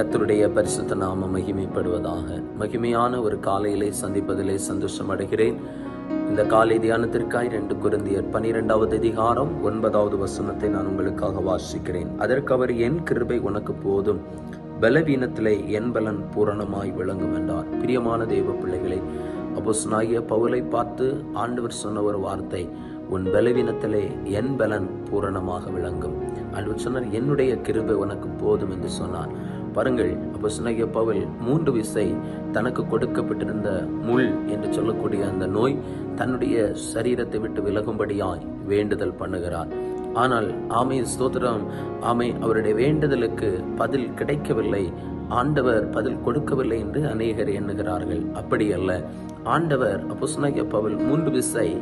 கத்தருடைய பரிசுத்த நாம மகிமைப்படுவதாக. மகிமையான ஒரு காலையிலே சந்திப்பதிலே சந்தோஷம் அடைகிறேன். இந்த காலை தியானத்திற்காய் ரெண்டு குருந்தியர் பனிரெண்டாவது அதிகாரம் ஒன்பதாவது வசனத்தை நான் உங்களுக்காக வாசிக்கிறேன். அதற்கு அவர் என் கிருபை உனக்கு போதும். பலவீனத்திலே என் பலன் பூரணமாய் விளங்கும் என்றார். பிரியமான தெய்வ பிள்ளைகளை அப்போஸ்தலனாகிய பவுலை பார்த்து ஆண்டவர் சொன்ன ஒரு வார்த்தை உன் பலவீனத்திலே என் பலன் பூரணமாக விளங்கும். அன்று சொன்னார் என்னுடைய கிருபை உனக்கு போதும் என்று சொன்னார். பாருங்கள் அப்போ சுனகிய பவுல் மூன்று விசை தனக்கு கொடுக்கப்பட்டிருந்த முள் என்று சொல்லக்கூடிய அந்த நோய் தன்னுடைய சரீரத்தை விட்டு விலகும்படியாய் வேண்டுதல் பண்ணுகிறார். ஆனால் ஆமை ஸ்தோத்திரம் ஆமை அவருடைய வேண்டுதலுக்கு பதில் கிடைக்கவில்லை. ஆண்டவர் பதில் கொடுக்கவில்லை என்று அநேகர் எண்ணுகிறார்கள். அப்படியல்ல ஆண்டவர் அப்போஸ்தலனாகிய பவுல் மூன்று விசை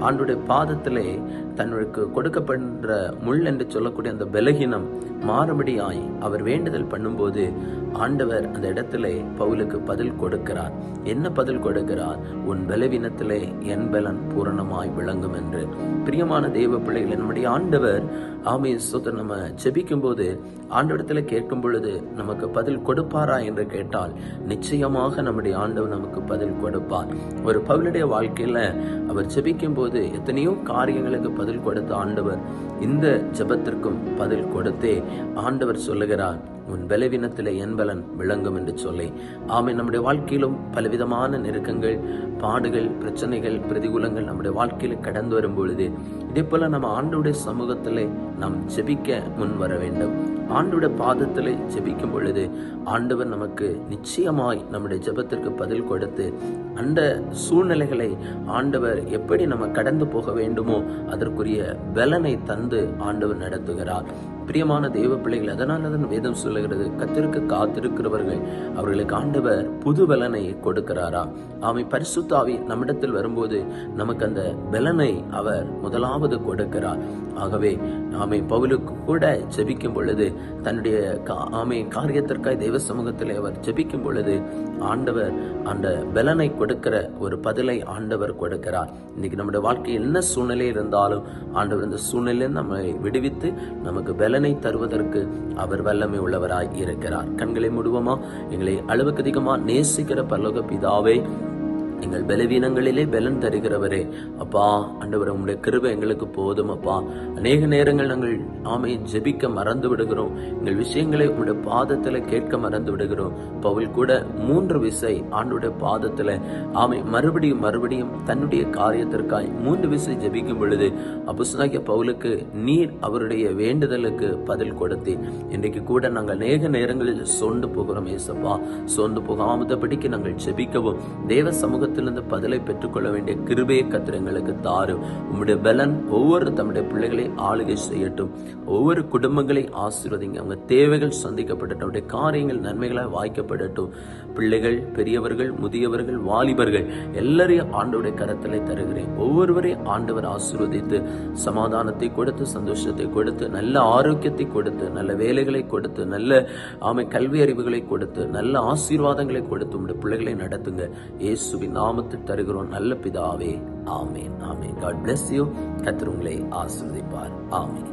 ஆண்டுடைய பாதத்திலே தன்னுக்கு கொடுக்கப்படுற முள் என்று சொல்லக்கூடிய அந்த பலகீனம் மாறுபடியாய் அவர் வேண்டுதல் பண்ணும்போது ஆண்டவர் அந்த இடத்திலே பவுலுக்கு பதில் கொடுக்கிறார். என்ன பதில் கொடுக்கிறார்? உன் பலவீனத்திலே என் பலன் பூரணமாய் விளங்கும் என்று. பிரியமான தெய்வ பிள்ளைகள் நம்முடைய ஆண்டவர் ஆமை சொத்து நம்ம ஜெபிக்கும் போது ஆண்டவரத்துல கேட்கும் பொழுது நமக்கு பதில் கொடுப்பாரா என்று கேட்டால் நிச்சயமாக நம்முடைய ஆண்டவர் நமக்கு பதில் கொடுப்பார். ஒரு பவுலுடைய வாழ்க்கையில அவர் ஜெபிக்கும் போது எத்தனையோ காரியங்களுக்கு பதில் கொடுத்த ஆண்டவர் இந்த ஜெபத்திற்கும் பதில் கொடுத்தே ஆண்டவர் சொல்லுகிறார் உன் பலவீனத்தில் என் பலன் விளங்கும் என்று சொல்லி. ஆமை நம்முடைய வாழ்க்கையிலும் பலவிதமான நெருக்கங்கள் பாடுகள் பிரச்சனைகள் பிரதிகூலங்கள் நம்முடைய வாழ்க்கையில் கடந்து வரும் பொழுது இதே போல நம்ம ஆண்டோடைய சமூகத்திலே நாம் ஜெபிக்க முன் வர வேண்டும். ஆண்டோட பாதத்தில் ஜெபிக்கும் பொழுது ஆண்டவர் நமக்கு நிச்சயமாய் நம்முடைய ஜெபத்திற்கு பதில் கொடுத்து அந்த சூழ்நிலைகளை ஆண்டவர் எப்படி நம்ம கடந்து போக வேண்டுமோ அதற்குரிய பலனை தந்து ஆண்டவர் நடத்துகிறார். பிரியமான தெய்வ பிள்ளைகள் அதனால தான் வேதம் சொல்லுகிறது கத்திற்கு காத்திருக்கிறவர்கள் அவர்களுக்கு ஆண்டவர் புது பலனை கொடுக்கிறாரா? ஆமை பரிசுத்தாவி நம்மிடத்தில் வரும்போது நமக்கு அந்த பலனை அவர் முதலாவது கொடுக்கிறார். ஆகவே ஆமை பவுலுக்கு கூட ஜெபிக்கும் பொழுது தன்னுடைய ஆமை காரியத்திற்காய் தெய்வ சமூகத்தில் அவர் ஜெபிக்கும் பொழுது ஆண்டவர் அந்த பலனை கொடுக்கிற ஒரு பதிலை ஆண்டவர் கொடுக்கிறார். இன்னைக்கு நம்முடைய வாழ்க்கை என்ன சூழ்நிலை இருந்தாலும் ஆண்டவர் இந்த சூழ்நிலையை நம்மை விடுவித்து நமக்கு பலனை தருவதற்கு அவர் வல்லமை உள்ளவராய் இருக்கிறார். கண்களை முடுவோமா? எங்களை அளவுக்கு அதிகமா நேசிக்கிற பல்லோக பிதாவே எங்கள் பலவீனங்களிலே பலன் தருகிறவரே. அப்பா அண்டவர் உங்களுடைய கிருபை எங்களுக்கு போதும் அப்பா. அநேக நேரங்கள் நாங்கள் ஆமை ஜெபிக்க மறந்து விடுகிறோம். எங்கள் விஷயங்களை உங்களுடைய பாதத்தில் கேட்க மறந்து விடுகிறோம். பவுல் கூட மூன்று விசை ஆண்டுடைய பாதத்தில் ஆமை மறுபடியும் மறுபடியும் தன்னுடைய காரியத்திற்காய் மூன்று விசை ஜெபிக்கும் பொழுது அபுஸ்னாகிய பவுலுக்கு நீர் அவருடைய வேண்டுதலுக்கு பதில் கொடுத்தேன். இன்றைக்கு கூட நாங்கள் அநேக நேரங்களில் சோர்ந்து போகிறோம் ஏசப்பா. சோர்ந்து போகாமதபடிக்கு நாங்கள் ஜெபிக்கவும். தேவ சமூகத்தை சமூகத்திலிருந்து பதிலை பெற்றுக்கொள்ள வேண்டிய கிருபையை கத்திர எங்களுக்கு தாரும். உம்முடைய பலன் ஒவ்வொரு தம்முடைய பிள்ளைகளை ஆளுகை செய்யட்டும். ஒவ்வொரு குடும்பங்களை ஆசீர்வதிங்க. அவங்க தேவைகள் சந்திக்கப்படட்டும். அவருடைய காரியங்கள் நன்மைகளாக வாய்க்கப்படட்டும். பிள்ளைகள் பெரியவர்கள் முதியவர்கள் வாலிபர்கள் எல்லாரையும் ஆண்டவருடைய கரத்தில் தருகிறேன். ஒவ்வொருவரையும் ஆண்டவர் ஆசீர்வதித்து சமாதானத்தை கொடுத்து சந்தோஷத்தை கொடுத்து நல்ல ஆரோக்கியத்தை கொடுத்து நல்ல வேலைகளை கொடுத்து நல்ல ஆமை கல்வி அறிவுகளை கொடுத்து நல்ல ஆசீர்வாதங்களை கொடுத்து உங்களுடைய பிள்ளைகளை நடத்துங்க. இயேசுவின் நாமத்தில் தருகிறோம் நல்ல பிதாவே. ஆமேன் ஆமேன். காட் பிளஸ் யூ கத்திர உங்களை ஆசிர்வதிப்பார். ஆமேன்.